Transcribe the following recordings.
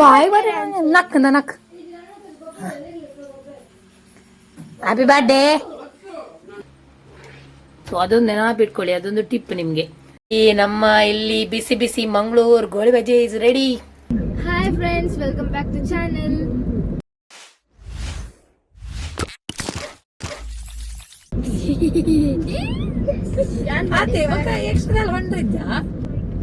ಬಾಯ್ ಬರ್ರಿ ನಕ್ ನಕ್. ಹ್ಯಾಪಿ ಬರ್ಡೇ ಸೊ ಅದೊಂದು ನೆನಪಿಟ್ಕೊಳ್ಳಿ ಅದೊಂದು ಟಿಪ್ ನಿಮ್ಗೆ. ಈ ನಮ್ಮ ಇಲ್ಲಿ ಬಿಸಿ ಬಿಸಿ Mangaluru goli baje is ready hi friends welcome back to channel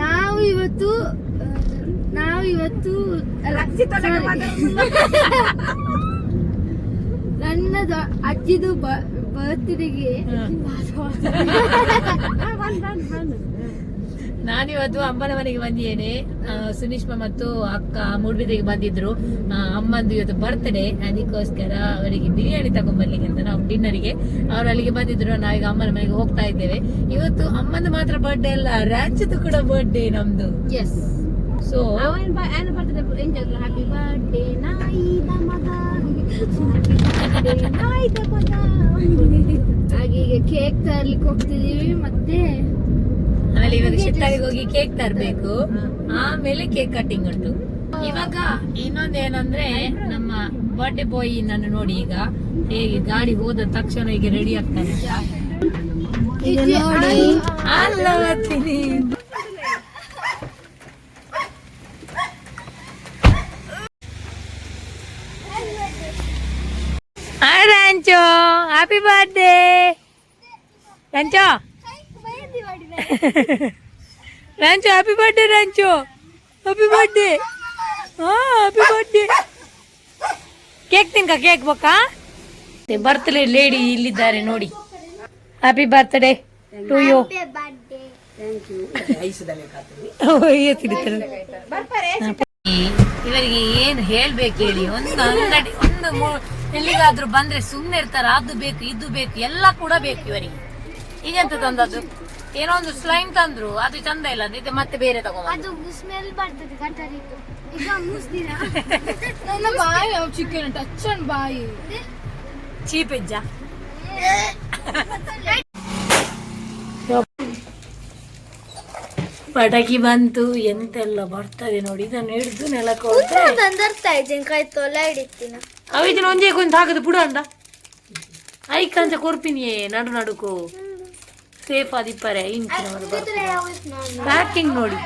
ನಾವು ಇವತ್ತು ನಾವು ಇವತ್ತು ನನ್ನ ದ- ಅಜ್ಜಿದು ಬರ್ತ್ಡೇಗೆ ನಾನಿವತ್ತು ಅಮ್ಮನ ಮನೆಗೆ ಬಂದಿದ್ದೇನೆ. ಸುನಿಷ್ಮ ಸುನೀಶ್ಮ ಮತ್ತು ಅಕ್ಕ ಮೂಡ್ಬಿದಿಗೆ ಬಂದಿದ್ರು. ಅಮ್ಮಂದು ಇವತ್ತು ಬರ್ತ್ಡೇ ಅದಕ್ಕೋಸ್ಕರ ಅವರಿಗೆ ಬಿರಿಯಾನಿ ತಗೊಂಡ್ಬರ್ಲಿಕ್ಕೆ ಅಂತ ನಾವು ಡಿನ್ನರಿಗೆ ಅವ್ರು ಅಲ್ಲಿಗೆ ಬಂದಿದ್ರು. ನಾವೀಗ ಅಮ್ಮನ ಮನೆಗೆ ಹೋಗ್ತಾ ಇದ್ದೇವೆ. ಇವತ್ತು ಅಮ್ಮನ ಮಾತ್ರ ಬರ್ಡೇ ಅಲ್ಲ ರಾಜ್ಯದ ಕೂಡ ಬರ್ಡೇ ನಮ್ದು. ಎಸ್ ಸೊ ಅವನ್ ಬ ಏನು ಬರ್ತದೆ ಹ್ಯಾಪಿ ಹಾಗೆ ಈಗ ಕೇಕ್ ತರ್ಲಿಕ್ಕೆ ಹೋಗ್ತಿದೀವಿ ಮತ್ತೆ ಆಮೇಲೆ ಇವಾಗ ಶಿಟ್ಟಾಗಿ ಹೋಗಿ ಕೇಕ್ ತರಬೇಕು. ಆಮೇಲೆ ಕೇಕ್ ಕಟ್ಟಿಂಗ್ ಉಂಟು. ಇವಾಗ ಇನ್ನೊಂದೇನಂದ್ರೆ ನಮ್ಮ ಬರ್ಡೇ ಬಾಯ್ ನೋಡಿ ಈಗ ಹೇಗೆ ಗಾಡಿ ಹೋದ ತಕ್ಷಣ ಈಗ ರೆಡಿ ಆಗ್ತಾನೆ. Happy birthday Ranchu Ranchu happy birthday Ranchu happy birthday ಹಾ ಹ್ಯಾಪಿ ಬರ್ಡೇ ಕೇಕ್ ತಿನ್ಕ ಕೇಕ್ ಬೇಕಾ? ಬರ್ತ್ಡೇ ಲೇಡಿ ಇಲ್ಲಿದ್ದಾರೆ ನೋಡಿ. ಹ್ಯಾಪಿ ಬರ್ತ್ಡೇ ಟು ಯು ಇವರಿಗೆ ಏನು ಹೇಳ್ಬೇಕು ಹೇಳಿ? ಒಂದು ಅಂಗಡಿ ಒಂದು ಎಲ್ಲಿಗಾದ್ರೂ ಬಂದ್ರೆ ಸುಮ್ಮನೆ ಇರ್ತಾರ ಅದು ಬೇಕು ಇದು ಬೇಕು ಎಲ್ಲ ಕೂಡ ಬೇಕು ಇವರಿಗೆ. ಈಗೆಂತ ತಂದದ್ದು? ಏನೋ ಒಂದು ಸ್ಲೈಮ್ ತಂದ್ರು ಅದು ಚಂದ ಇಲ್ಲ ಇದು ಮತ್ತೆ ಬೇರೆ ತಗೊಂಡು ಅದು ಸ್ಮೆಲ್ ಬರ್ತದೆ ಗಟರಿದ್ದು ಈಗ ಮುಸ್ದಿನ ನನ್ನ ಬಾಯಿ ಚಿಕನ್ ಟಚ್ ಅಂಡ್ ಬಾಯಿ. ಚೀಪ್ ಇಜ್ಜ ಪಟಾಕಿ ಬಂತು ಎಂತೆಲ್ಲ ಬರ್ತದೆ ನೋಡಿ ಇದನ್ನು ಹಿಡಿದು ನೆಲಕ್ಕೆ ಹೋಗ್ತಾ ತಂದರ್ತಾ ಇದ್ದೀನಿ ಕೈ ತೊಲ ಹಿಡಿತೀನ. ಅವಿದಿನ ಒಂದೇ ಕೊಂದು ಹಾಕದು ಪುಡ ಅಂದ. ಐಕಂತ ಕೊರ್ಪಿನಿ ನಡು ನಡುಕು. ಸೇಫ್ ಆದಿಪ್ಪರೆ ಪ್ಯಾಕಿಂಗ್ ನೋಡಿ.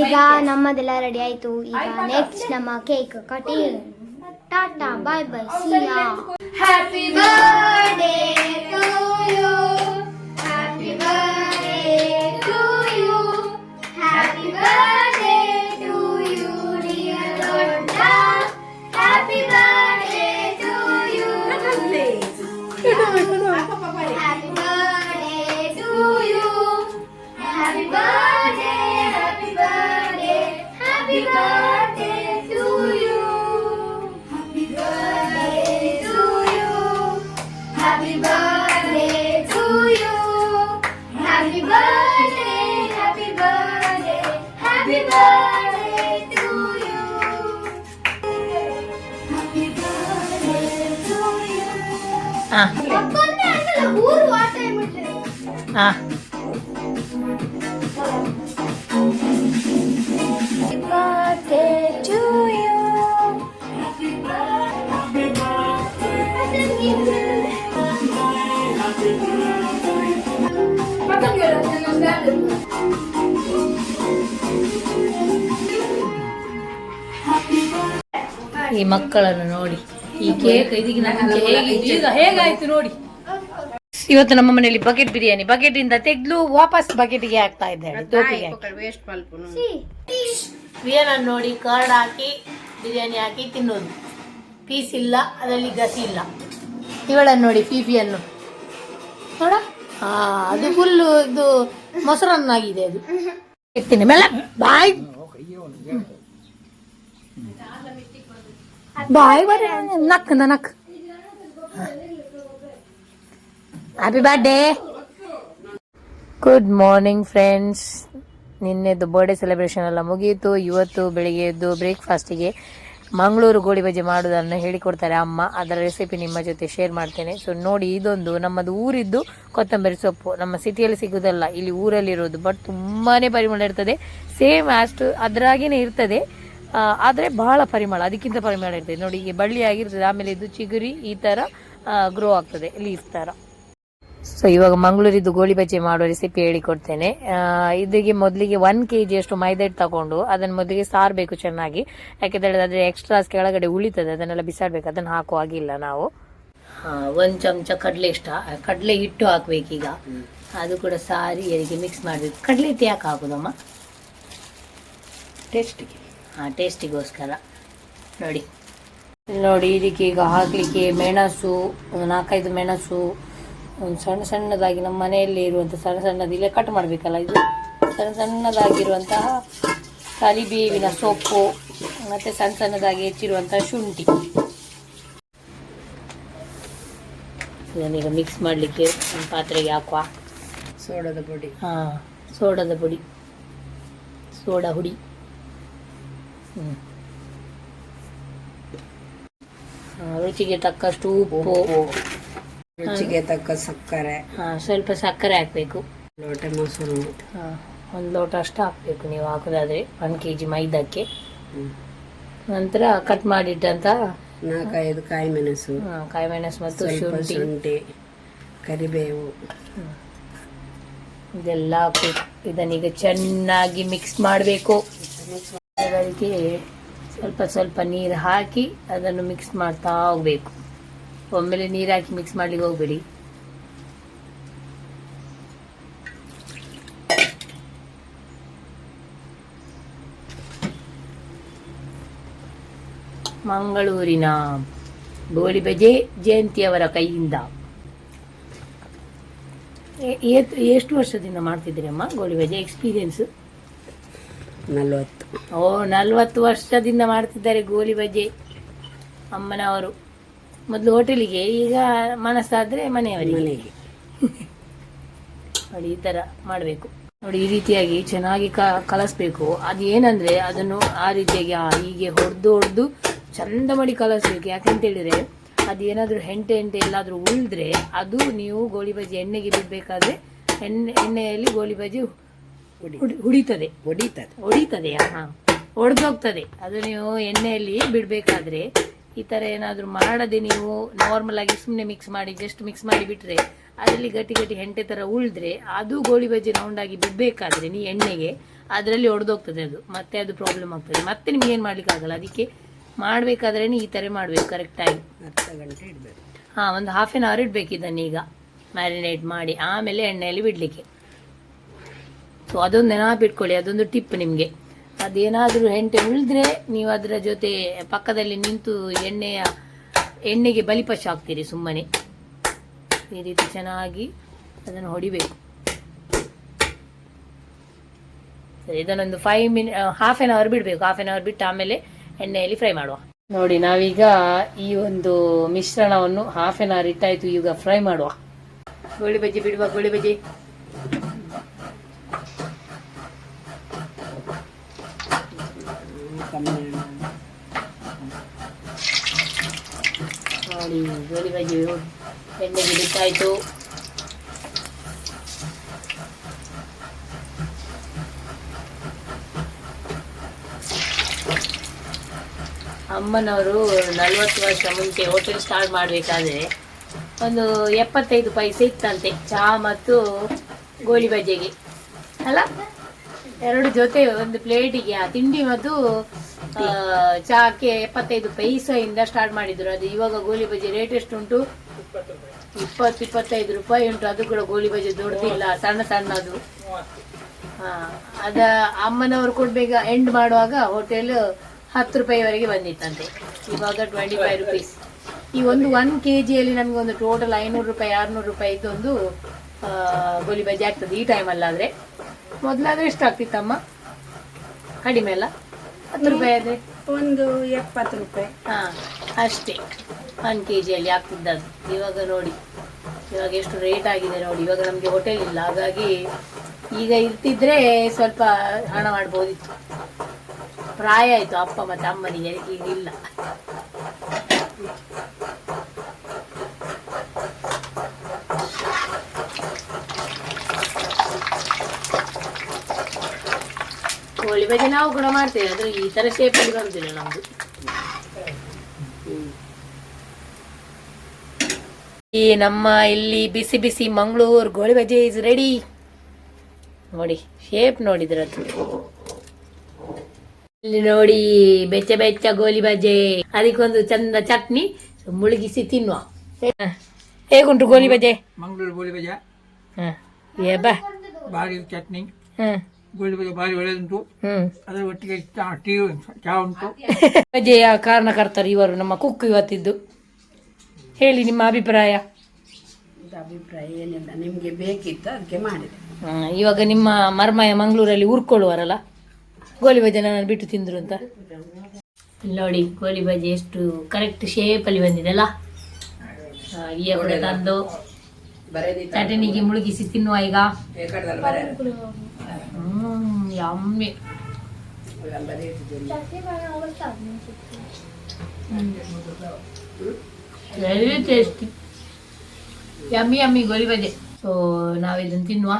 ಈಗ ನಮ್ಮದೆಲ್ಲ ರೆಡಿ ಆಯ್ತು. ಈಗ ನೆಕ್ಸ್ಟ್ ನಮ್ಮ cake cutting Tata bye bye Siya happy birthday to you ಹಾ Happy birthday to you. Happy birthday. ಈ ಮಕ್ಕಳನ್ನು ನೋಡಿ ಈ ಕೇಕ್ ಇದಕ್ಕೆ ನಮಗೆ ಹೇಗೆ ಈಗ ಹೇಗಾಯ್ತು ನೋಡಿ ಇವತ್ತು ನಮ್ಮ ಮನೆಯಲ್ಲಿ ಬಕೆಟ್ ಬಿರಿಯಾನಿ. ಬಕೆಟ್ ಇಂದ ತೆಗ್ದು ವಾಪಸ್ ಬಕೆಟ್ಗೆ ಹಾಕ್ತಾ ಇದ್ದಾರೆ ಟೋಪಿಗೆ ಬಿರಿಯಾನಿ ನೋಡಿ. ಕರ್ಡ್ ಹಾಕಿ ಬಿರಿಯಾನಿ ಹಾಕಿ ತಿನ್ನೋದು. ಪೀಸ್ ಇಲ್ಲ ಅದರಲ್ಲಿ ಗಸಿ ಇಲ್ಲ. ಇವಳನ್ನು ನೋಡಿ ಫೀಫಿಯನ್ನು. ನೋಡ? ಅದು ಫುಲ್ಲು ಇದು ಮೊಸರನ್ನಾಗಿದೆ ಅದು. ಇರ್ತೀನಿ. ಮೇಲೆ ಬಾಯ್. ಬಾಯ್ ಬರ ನಕ್ ನಕ್. Happy birthday good morning friends ನಿನ್ನೆದು birthday celebration ಎಲ್ಲ ಮುಗಿಯಿತು ಇವತ್ತು ಬೆಳಿಗ್ಗೆ ಎದ್ದು ಬ್ರೇಕ್ಫಾಸ್ಟಿಗೆ ಮಂಗಳೂರು ಗೋಳಿ ಬಜೆ ಮಾಡೋದನ್ನು ಹೇಳಿಕೊಡ್ತಾರೆ ಅಮ್ಮ. ಅದರ ರೆಸಿಪಿ ನಿಮ್ಮ ಜೊತೆ ಶೇರ್ ಮಾಡ್ತೇನೆ. ಸೊ ನೋಡಿ, ಇದೊಂದು ನಮ್ಮದು ಊರಿದ್ದು ಕೊತ್ತಂಬರಿ ಸೊಪ್ಪು. ನಮ್ಮ ಸಿಟಿಯಲ್ಲಿ ಸಿಗೋದಲ್ಲ, ಇಲ್ಲಿ ಊರಲ್ಲಿರೋದು ಬಟ್ ತುಂಬಾ ಪರಿಮಳ ಇರ್ತದೆ. ಸೇಮ್ ಅಷ್ಟು ಅದರಾಗೇನೆ ಇರ್ತದೆ. ಆದರೆ ಬಹಳ ಪರಿಮಳ, ಅದಕ್ಕಿಂತ ಪರಿಮಳ ಇರ್ತದೆ. ನೋಡಿ, ಈಗ ಬಳ್ಳಿ ಆಗಿರ್ತದೆ ಆಮೇಲೆ ಇದು ಚಿಗುರಿ, ಈ ಥರ ಗ್ರೋ ಆಗ್ತದೆ ಲೀಫ್ ಥರ ಸೊ ಇವಾಗ ಮಂಗಳೂರಿದ್ದು ಗೋಳಿ ಬಜ್ಜಿ ಮಾಡುವ ರೆಸಿಪಿ ಹೇಳಿಕೊಡ್ತೇನೆ ಇದಕ್ಕೆ ಮೊದಲಿಗೆ ಒನ್ ಕೆ ಜಿಯಷ್ಟು ಮೈದಾ ಹಿಟ್ಟು ತಗೊಂಡು ಅದನ್ನು ಮೊದಲಿಗೆ ಸಾರಬೇಕು ಚೆನ್ನಾಗಿ. ಯಾಕೆಂದರೆ ಅದ್ರ ಎಕ್ಸ್ಟ್ರಾಸ್ ಕೆಳಗಡೆ ಉಳಿತದೆ ಅದನ್ನೆಲ್ಲ ಬಿಸಾಡಬೇಕು ಅದನ್ನು ಹಾಕುವ ಹಾಗಿಲ್ಲ ನಾವು. ಒಂದು ಚಮಚ ಕಡಲೆ ಇಷ್ಟ. ಕಡಲೆ ಹಿಟ್ಟು ಹಾಕ್ಬೇಕೀಗ. ಅದು ಕೂಡ ಸಾರಿ ಅದಕ್ಕೆ ಮಿಕ್ಸ್ ಮಾಡಬೇಕು. ಕಡಲೆ ಹಿಟ್ಟು ಯಾಕೆ ಹಾಕೋದಮ್ಮ? ಟೇಸ್ಟಿಗೆ ಹಾಂ ಟೇಸ್ಟಿಗೋಸ್ಕರ ನೋಡಿ. ನೋಡಿ ಇದಕ್ಕೆ ಈಗ ಹಾಕಲಿಕ್ಕೆ ಮೆಣಸು ನಾಲ್ಕೈದು ಮೆಣಸು ಒಂದು ಸಣ್ಣ ಸಣ್ಣದಾಗಿ ನಮ್ಮ ಮನೆಯಲ್ಲಿ ಇರುವಂಥ ಸಣ್ಣ ಸಣ್ಣದು ಇಲ್ಲೇ ಕಟ್ ಮಾಡಬೇಕಲ್ಲ ಇದು? ಸಣ್ಣ ಸಣ್ಣದಾಗಿರುವಂತಹ ಕರಿಬೇವಿನ ಸೊಪ್ಪು ಮತ್ತು ಸಣ್ಣ ಸಣ್ಣದಾಗಿ ಹೆಚ್ಚಿರುವಂತಹ ಶುಂಠಿ. ಇದನ್ನೀಗ ಮಿಕ್ಸ್ ಮಾಡಲಿಕ್ಕೆ ಒಂದು ಪಾತ್ರೆಗೆ ಹಾಕುವ. ಸೋಡದ ಪುಡಿ. ಹಾಂ ಸೋಡದ ಪುಡಿ. ಸೋಡಾ ಹುಡಿ. ಆ, ರುಚಿಗೆ ತಕ್ಕಷ್ಟು ಉಪ್ಪು. ರುಚಿಗೆ ತಕ್ಕ ಸಕ್ಕರೆ. ಸ್ವಲ್ಪ ಸಕ್ಕರೆ ಹಾಕಬೇಕು. ಲೋಟ ಮೊಸರು. ಒಂದು ಲೋಟ ಅಷ್ಟು ಹಾಕ್ಬೇಕು ನೀವು ಹಾಕೋದಾದ್ರೆ ಒನ್ ಕೆ ಜಿ ಮೈದಾಕ್ಕೆ ನಂತರ ಕಟ್ ಮಾಡಿಟ್ಟಂತ ನಾಲ್ಕೈದು ಕಾಯಿ ಮೆಣಸು ಕಾಯಿ ಮೆಣಸು ಮತ್ತು ಸ್ವಲ್ಪ ಶುಂಠಿ. ಶುಂಠಿ ಕರಿಬೇವು. ಇದೆಲ್ಲ ಹಾಕಬೇಕು. ಇದನ್ನೀಗ ಚೆನ್ನಾಗಿ ಮಿಕ್ಸ್ ಮಾಡಬೇಕು. ಅದಕ್ಕೆ ಸ್ವಲ್ಪ ಸ್ವಲ್ಪ ನೀರು ಹಾಕಿ ಅದನ್ನು ಮಿಕ್ಸ್ ಮಾಡ್ತಾ ಹೋಗ್ಬೇಕು. ಒಮ್ಮೆಲೆ ನೀರು ಹಾಕಿ ಮಿಕ್ಸ್ ಮಾಡ್ಲಿಕ್ಕೆ ಹೋಗ್ಬೇಡಿ. ಮಂಗಳೂರಿನ ಗೋಳಿ ಬಜೆ ಜಯಂತಿಯವರ ಕೈಯಿಂದ. ಎಷ್ಟು ವರ್ಷದಿಂದ ಮಾಡ್ತಿದ್ರಿ ಅಮ್ಮ ಗೋಳಿ ಬಜೆ ಎಕ್ಸ್ಪೀರಿಯನ್ಸ್ ನಲ್ವತ್ತು. ಓ ನಲ್ವತ್ತು ವರ್ಷದಿಂದ ಮಾಡ್ತಿದ್ದಾರೆ ಗೋಳಿಬಜೆ ಅಮ್ಮನವರು. ಮೊದಲು ಹೋಟೆಲಿಗೆ ಈಗ ಮನಸ್ಸಾದ್ರೆ ಮನೆಯವರಿಗೆ. ಮನೆಗೆ. ನೋಡಿ ಈ ತರ ಮಾಡಬೇಕು. ನೋಡಿ ಈ ರೀತಿಯಾಗಿ ಚೆನ್ನಾಗಿ ಕ ಕಲಸ್ಬೇಕು. ಅದು ಏನಂದ್ರೆ ಅದನ್ನು ಆ ರೀತಿಯಾಗಿ ಆ ಹೀಗೆ ಹೊಡೆದು ಹೊಡೆದು ಚಂದ ಮಾಡಿ ಕಲಸ್ಬೇಕು. ಯಾಕಂತ ಹೇಳಿದ್ರೆ ಅದೇನಾದ್ರೂ ಹೆಂಟೆ ಹೆಂಟೆ ಎಲ್ಲಾದ್ರೂ ಉಳಿದ್ರೆ ಅದು ನೀವು ಗೋಳಿ ಬಜ್ಜಿ ಎಣ್ಣೆಗೆ ಬಿಡಬೇಕಾದ್ರೆ ಎಣ್ಣೆ ಎಣ್ಣೆಯಲ್ಲಿ ಗೋಳಿ ಬಜ್ಜಿ ಹುಡಿ ಹುಡಿ- ಹುಡಿತದೆ. ಹೊಡಿತದೆ. ಹೊಡಿತದೆ ಹಾ. ಒಡೆದೋಗ್ತದೆ. ಅದು ನೀವು ಎಣ್ಣೆಯಲ್ಲಿ ಬಿಡಬೇಕಾದ್ರೆ ಈ ಥರ ಏನಾದರೂ ಮಾಡದೆ ನೀವು ನಾರ್ಮಲ್ ಆಗಿ ಸುಮ್ಮನೆ ಮಿಕ್ಸ್ ಮಾಡಿ ಜಸ್ಟ್ ಮಿಕ್ಸ್ ಮಾಡಿ ಬಿಟ್ರೆ ಅದರಲ್ಲಿ ಗಟ್ಟಿ ಗಟ್ಟಿ ಹೆಂಟೆ ಥರ ಉಳಿದ್ರೆ ಅದು ಗೋಳಿ ಬಜ್ಜಿ ರೌಂಡಾಗಿ ಬಿಡಬೇಕಾದ್ರೆ ನೀ ಎಣ್ಣೆಗೆ ಅದರಲ್ಲಿ ಒಡೆದೋಗ್ತದೆ ಅದು. ಮತ್ತೆ ಅದು ಪ್ರಾಬ್ಲಮ್ ಆಗ್ತದೆ. ಮತ್ತೆ ನಿಮ್ಗೆ ಏನು ಮಾಡಲಿಕ್ಕಾಗಲ್ಲ ಅದಕ್ಕೆ ಮಾಡಬೇಕಾದ್ರೆ ಈ ಥರ ಮಾಡಬೇಕು ಕರೆಕ್ಟಾಗಿ ಅರ್ಧ ಗಂಟೆ ಇಡಬೇಕು. ಹಾಂ ಒಂದು ಹಾಫ್ ಆನ್ ಅವರ್ ಇಡಬೇಕು ಇದನ್ನೀಗ ಮ್ಯಾರಿನೇಟ್ ಮಾಡಿ ಆಮೇಲೆ ಎಣ್ಣೆಯಲ್ಲಿ ಬಿಡಲಿಕ್ಕೆ. ಸೊ ಅದೊಂದು ನೆನಪಿಟ್ಕೊಳ್ಳಿ ಅದೊಂದು ಟಿಪ್ ನಿಮಗೆ. ಅದೇನಾದರೂ ಹೆಂಟೆ ಉಳಿದ್ರೆ ನೀವು ಅದರ ಜೊತೆ ಪಕ್ಕದಲ್ಲಿ ನಿಂತು ಎಣ್ಣೆಯ, ಎಣ್ಣೆಗೆ ಬಲಿಪಶ ಹಾಕ್ತೀರಿ ಸುಮ್ಮನೆ. ಈ ರೀತಿ ಚೆನ್ನಾಗಿ ಅದನ್ನು ಹೊಡಿಬೇಕು. ಸರಿ, ಇದನ್ನೊಂದು five minute half an hour ಬಿಡಬೇಕು. ಹಾಫ್ ಆನ್ ಅವರ್ ಬಿಟ್ಟು ಆಮೇಲೆ ಎಣ್ಣೆಯಲ್ಲಿ ಫ್ರೈ ಮಾಡುವ. ನೋಡಿ, ನಾವೀಗ ಈ ಒಂದು ಮಿಶ್ರಣವನ್ನು ಹಾಫ್ ಆನ್ ಅವರ್ ಇಟ್ಟಾಯ್ತು. ಈಗ ಫ್ರೈ ಮಾಡುವ. ಗೋಳಿ ಬಜ್ಜಿ ಬಿಡುವ, ಗೋಳಿ ಬಜ್ಜಿ ಕಮ್ಮಿ ಎಣ್ಣೆ. ಗೋಳಿ ಬಜ್ಜಿ ಎಣ್ಣೆಗೆ ಬಿಟ್ಟಾಯ್ತು ಅಮ್ಮನವರು ನಲ್ವತ್ತು ವರ್ಷ ಮುಂಚೆ ಹೋಟೆಲ್ ಸ್ಟಾರ್ಟ್ ಮಾಡಬೇಕಾದ್ರೆ ಒಂದು ಎಪ್ಪತ್ತೈದು ಪೈಸೆ ಇತ್ತಂತೆ ಚಹಾ ಮತ್ತು ಗೋಳಿ ಬಜ್ಜಿಗೆ. ಅಲ್ಲ? ಎರಡು ಜೊತೆ ಒಂದು ಪ್ಲೇಟಿಗೆ ಆ ತಿಂಡಿ ಮತ್ತು ಚಹಾಕ್ಕೆ ಎಪ್ಪತ್ತೈದು ಪೈಸೆಯಿಂದ ಸ್ಟಾರ್ಟ್ ಮಾಡಿದ್ರು. ಅದು ಇವಾಗ ಗೋಲಿ ಬಜ್ಜಿ ರೇಟ್ ಎಷ್ಟು ಉಂಟು ಇಪ್ಪತ್ತು ಇಪ್ಪತ್ತೈದು ರೂಪಾಯಿ ಉಂಟು. ಅದು ಕೂಡ ಗೋಲಿ ಬಜ್ಜಿ ದೊಡ್ಡದಿಲ್ಲ ಸಣ್ಣ ಸಣ್ಣದು. ಹಾ ಅದ ಅಮ್ಮನವರು ಕೊಡ್ಬೇಕ ಎಂಡ್ ಮಾಡುವಾಗ ಹೋಟೆಲ್ ಹತ್ತು ರೂಪಾಯಿವರೆಗೆ ಬಂದಿತ್ತಂತೆ. ಇವಾಗ ಟ್ವೆಂಟಿ ಫೈವ್ ರುಪೀಸ್ ಈ ಒಂದು ಒನ್ ಕೆ ಜಿಯಲ್ಲಿ ನಮಗೆ ಒಂದು ಟೋಟಲ್ ಐನೂರು ರೂಪಾಯಿ ಆರ್ನೂರು ರೂಪಾಯಿ ಆ, ಗೋಲಿ ಬಜ್ಜಿ ಆಗ್ತದೆ ಈ ಟೈಮಲ್ಲಾದ್ರೆ ಮೊದಲಾದ್ರೆ ಎಷ್ಟು ಆಗ್ತಿತ್ತಮ್ಮ ಕಡಿಮೆ ಅಲ್ಲ? ಹತ್ತು ರೂಪಾಯಿ ಒಂದು ಎಪ್ಪತ್ತು ರೂಪಾಯಿ. ಹಾ ಅಷ್ಟೇ. ಒನ್ ಕೆ ಜಿಯಲ್ಲಿ ಆಗ್ತಿದ್ದದ್ದು ಇವಾಗ ನೋಡಿ. ಇವಾಗ ಎಷ್ಟು ರೇಟ್ ಆಗಿದೆ ನೋಡಿ. ಇವಾಗ ನಮಗೆ ಹೋಟೆಲ್ ಇಲ್ಲ. ಹಾಗಾಗಿ ಈಗ ಇರ್ತಿದ್ರೆ ಸ್ವಲ್ಪ ಹಣ ಮಾಡ್ಬೋದಿತ್ತು. ಪ್ರಾಯ ಆಯಿತು ಅಪ್ಪ ಮತ್ತೆ ಅಮ್ಮನಿಗೆ ಈಗ ಇಲ್ಲ. ಕೋಳಿ ಗೋಳಿ ಬಜೆ ನಾವು ಕೂಡ ಮಾಡ್ತೇವೆ ಅದು ಈ ತರ ಶೇಪಲ್ಲಿ ಬರುದಿಲ್ಲ ನಮ್ದು. ಈ ನಮ್ಮ ಇಲ್ಲಿ ಬಿಸಿ ಬಿಸಿ ಮಂಗಳೂರು ಗೋಳಿ ಬಜೆ ಇಸ್ ರೆಡಿ ನೋಡಿ ಶೇಪ್ ನೋಡಿದ್ರದ್ದು ಇಲ್ಲಿ ನೋಡಿ ಬೆಚ್ಚ ಬೆಚ್ಚ ಗೋಲಿ ಬಜೆ ಅದಕ್ಕೊಂದು ಚಂದ ಚಟ್ನಿ ಮುಳುಗಿಸಿ ತಿನ್ನುವ. ಹೇಗುಂಟು ಗೋಲಿ ಬಜೆ ಮಂಗಳೂರು ಗೋಳಿ ಬಜೆ ಹಾ ಏ ಬಾ. ಭಾರಿ ಚಟ್ನಿ. ಹ್ಮ್ ಗೋಳಿ ಬಜೆ ಭಾರಿ ಒಳ್ಳೆದುಂಟು. ಹ್ಮ್. ಅದರ ಒಟ್ಟಿಗೆ ಚಾ ಟೀ ಚಾ ಉಂಟು. ಬಜೆಯ ಕಾರಣಕರ್ತರು ಇವರು ನಮ್ಮ ಕುಕ್ ಇವತ್ತಿದ್ದು. ಹೇಳಿ ನಿಮ್ಮ ಅಭಿಪ್ರಾಯ? ಇದು ಅಭಿಪ್ರಾಯ ಏನಿಲ್ಲ ನಿಮಗೆ ಬೇಕಿತ್ತು ಅದಕ್ಕೆ ಮಾಡಿದೆ. ಇವಾಗ ನಿಮ್ಮ ಮರ್ಮಯ ಮಂಗಳೂರಲ್ಲಿ ಉರ್ಕೊಳ್ಳುವರಲ್ಲ ಗೋಲಿ ಬಜೆ ನಾನು ಬಿಟ್ಟು ತಿಂದ್ರು ಅಂತ. ಇಲ್ಲಿ ನೋಡಿ ಗೋಲಿ ಬಜೆ ಎಷ್ಟು ಕರೆಕ್ಟ್ ಶೇಪಲ್ಲಿ ಬಂದಿದೆ ಅಲ್ಲ? ಈಗ ಕೂಡ ತಂದು ಚಟನಿಗೆ ಮುಳುಗಿಸಿ ತಿನ್ನುವ ಈಗ. ಬೇಕಾದಲ್ಲಿ ಬರ ಹ್ಮ್ yummy very tasty yummy yummy goli baje so ನಾವಿದನ್ನು ತಿನ್ನುವ